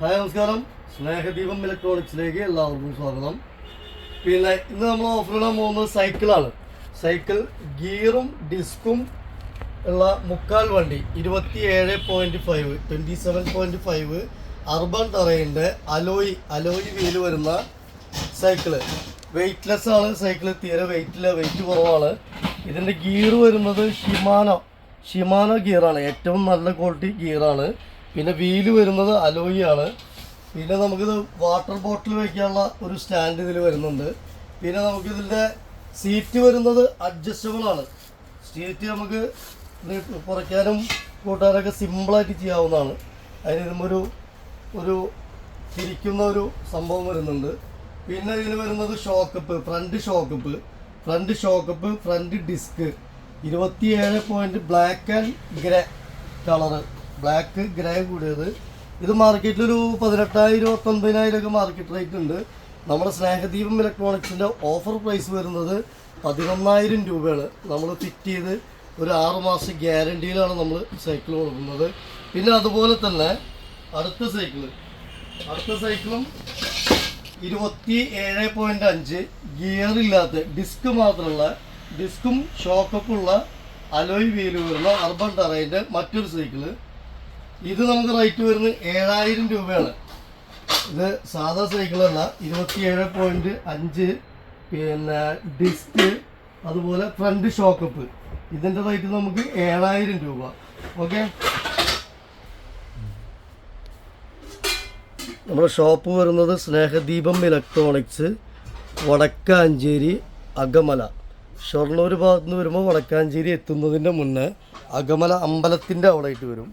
Hi നമസ്കാരം. സ്നേഹദീപം ഇലക്ട്രോണിക്സിലേക്ക് എല്ലാവർക്കും സ്വാഗതം. പിന്നെ ഇന്ന് നമ്മൾ ഓഫർ ഇടാൻ പോകുന്നത് സൈക്കിളാണ് സൈക്കിൾ ഗിയറും ഡിസ്കും ഉള്ള മുക്കാൽ വണ്ടി ഇരുപത്തി ഏഴ് point five twenty seven point five urban തറയിന്റെ alloy alloy wheel വരുന്ന സൈക്കിൾ വെയ്റ്റ്ലെസ് ആണ് സൈക്കിൾ തീരെ വെയിറ്റില്ല വെയിറ്റ് കുറവാണ്. ഇതിന്റെ ഗിയർ വരുന്നത് ഷിമാനോ ഷിമാനോ ഗിയറാണ് ഏറ്റവും നല്ല ക്വാളിറ്റി ഗിയറാണ് പിന്നെ വീൽ വരുന്നത് അലോയി ആണ് പിന്നെ നമുക്കിത് വാട്ടർ ബോട്ടിൽ വയ്ക്കാനുള്ള ഒരു സ്റ്റാൻഡ് ഇതിൽ വരുന്നുണ്ട്. പിന്നെ നമുക്കിതിന്റെ സീറ്റ് വരുന്നത് അഡ്ജസ്റ്റബിൾ ആണ്. സീറ്റ് നമുക്ക് കുറയ്ക്കാനും കൂട്ടാനൊക്കെ സിമ്പിളായിട്ട് ചെയ്യാവുന്നതാണ്. അതിന് ഇതുമൊരു ഒരു തിരിക്കുന്ന ഒരു സംഭവം വരുന്നുണ്ട്. പിന്നെ ഇതിന് വരുന്നത് shock up front shock up front shock up front disc ഇരുപത്തിയേഴ് point black and grey colour black grey കൂടിയത്. ഇത് മാർക്കറ്റിലൊരു പതിനെട്ടായിരം പത്തൊൻപതിനായിരം ഒക്കെ മാർക്കറ്റ് റേറ്റ് ഉണ്ട്. നമ്മുടെ സ്നേഹദീപം ഇലക്ട്രോണിക്സിന്റെ ഓഫർ പ്രൈസ് വരുന്നത് പതിനൊന്നായിരം രൂപയാണ്. നമ്മൾ ഫിറ്റ് ചെയ്ത് ഒരു ആറ് മാസം ഗ്യാരണ്ടിയിലാണ് നമ്മൾ സൈക്കിൾ കൊടുക്കുന്നത്. പിന്നെ അതുപോലെ തന്നെ അടുത്ത സൈക്കിൾ അടുത്ത സൈക്കിളും ഇരുപത്തി ഏഴ് പോയിന്റ് അഞ്ച് ഗിയർ ഇല്ലാത്ത ഡിസ്ക് മാത്രമുള്ള ഡിസ്കും ഷോക്കപ്പുള്ള അലോയ് വീലുകളുള്ള വരുന്ന അർബൻ ടറൈന്റെ മറ്റൊരു സൈക്കിൾ ഇത് നമുക്ക് റേറ്റ് വരുന്നത് ഏഴായിരം രൂപയാണ്. ഇത് സാധാ സൈക്കിളല്ല ഇരുപത്തിയേഴ് പോയിന്റ് അഞ്ച് പിന്നെ ഡിസ്ക് അതുപോലെ ഫ്രണ്ട് ഷോക്കപ്പ് ഇതിന്റെ റേറ്റ് നമുക്ക് ഏഴായിരം രൂപ. ഓക്കെ നമ്മുടെ ഷോപ്പ് വരുന്നത് സ്നേഹദീപം ഇലക്ട്രോണിക്സ് വടക്കാഞ്ചേരി അകമല. ഷൊർണൂർ ഭാഗത്ത് നിന്ന് വരുമ്പോൾ വടക്കാഞ്ചേരി എത്തുന്നതിന്റെ മുന്നേ അകമല അമ്പലത്തിന്റെ അവിടെ ആയിട്ട് വരും.